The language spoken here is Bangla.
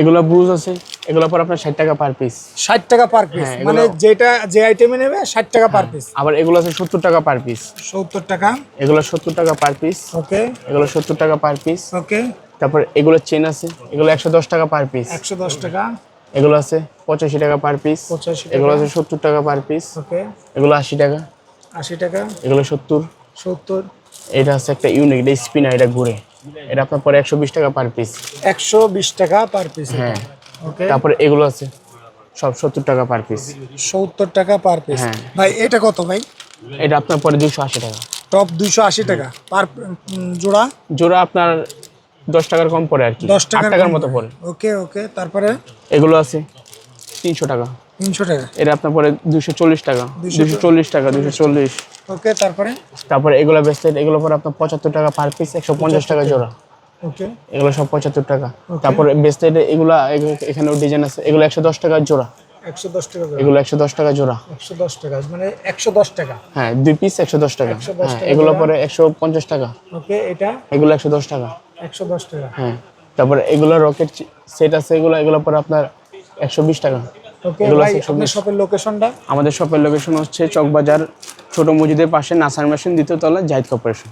এগুলো ব্রুজ আছে এগুলো পর আপনার ষাট টাকা পার পিস ষাট টাকা পার পিস হ্যাঁ, মানে যেটা যে আইটেমে নেবে ষাট টাকা পার পিস আবার এগুলো আছে সত্তর টাকা পার পিস সত্তর টাকা। এগুলো সত্তর টাকা পার পিস ওকে। এগুলো সত্তর টাকা পার পিস ওকে। তারপর এগুলো চেন আছে এগুলো একশো দশ টাকা পার পিস একশো দশ টাকা। এগুলো আছে পঁচাশি টাকা পার পিস 85 এগুলো আছে সত্তর টাকা পার পিস ওকে। এগুলো আশি টাকা। আশি টাকা। এগুলো সত্তর। সত্তর। এটা আছে একটা ইউনিক এটা স্পিনার এটা ঘুরে। এটা আপনার পরে একশো বিশ টাকা পার পিস একশো বিশ টাকা পার পিস হ্যাঁ। ওকে তারপরে এগুলো আছে সব সত্তর টাকা পার পিস সত্তর টাকা পার পিস হ্যাঁ। ভাই এটা কত ভাই? এটা আপনার পরে দুশো আশি টাকা। টপ দুইশো আশি টাকা। পার জোড়া? জোড়া আপনার দশ টাকার কম পড়ে আর কি। দশ টাকার মতো পড়ে ওকে ওকে তারপরে? এগুলো আছে তিনশো টাকা। টাকা। এটা আপনার পরে দুশো চল্লিশ টাকা। 240 দুশো চল্লিশ টাকা দুশো চল্লিশ। ওকে তারপরে? তারপরে এগুলো বেচতে এগুলো পরে আপনার পঁচাত্তর টাকা পার পিস একশো পঞ্চাশ টাকা জোড়া। ওকে। এগুলো সব পঁচাত্তর টাকা। তারপরে বেচতে এগুলো এখানেও ডিজাইন আছে। এগুলো একশো দশ টাকা জোড়া। একশো দশ টাকা করে। এগুলো একশো দশ টাকা জোড়া। একশো দশ টাকা মানে একশো দশ টাকা। হ্যাঁ দুই পিস একশো দশ টাকা। 110 হ্যাঁ টাকা এগুলো পরে একশো পঞ্চাশ টাকা। ওকে এটা? এগুলো একশো দশ টাকা। একশো দশ টাকা। হ্যাঁ তারপরে এগুলো রকেট সেট আছে এগুলো এগুলো পরে আপনার একশো বিশ টাকা। ওকে ভাই আপনার শপের লোকেশনটা আমাদের শপের লোকেশন হচ্ছে চকবাজার ছোট মসজিদের পাশে নাসার মেশিন দ্বিতীয় তলা জাহিদ কর্পোরেশন।